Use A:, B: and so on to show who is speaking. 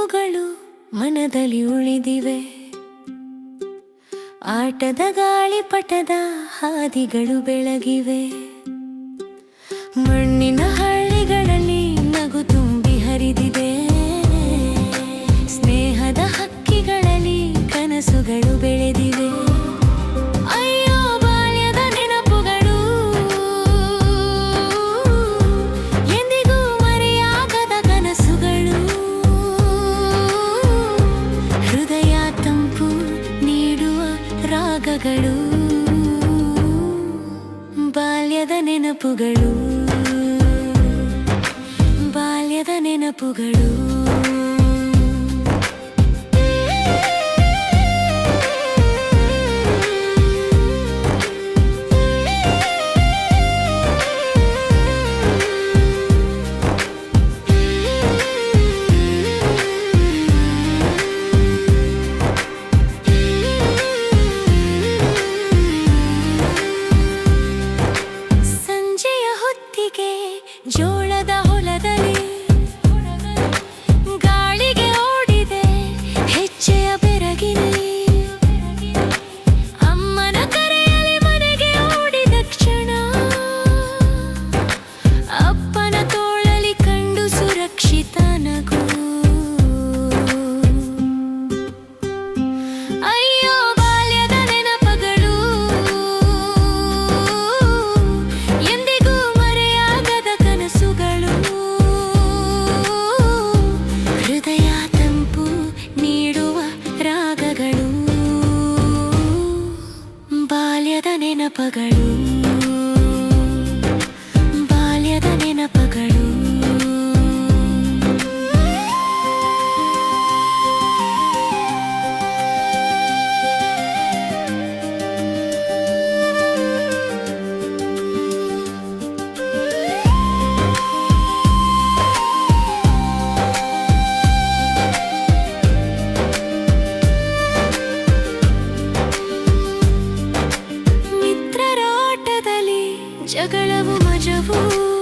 A: ನೆನಪುಗಳು ಮನದಲ್ಲಿ ಉಳಿದಿವೆ. ಆಟದ ಗಾಳಿಪಟದ ಹಾದಿಗಳು ಬೆಳಗಿವೆ. ರಾಗಗಳು ಬಾಲ್ಯದ ನೆನಪುಗಳು ಬಾಲ್ಯದ ನೆನಪುಗಳು. Joy. പകഴൂ much of a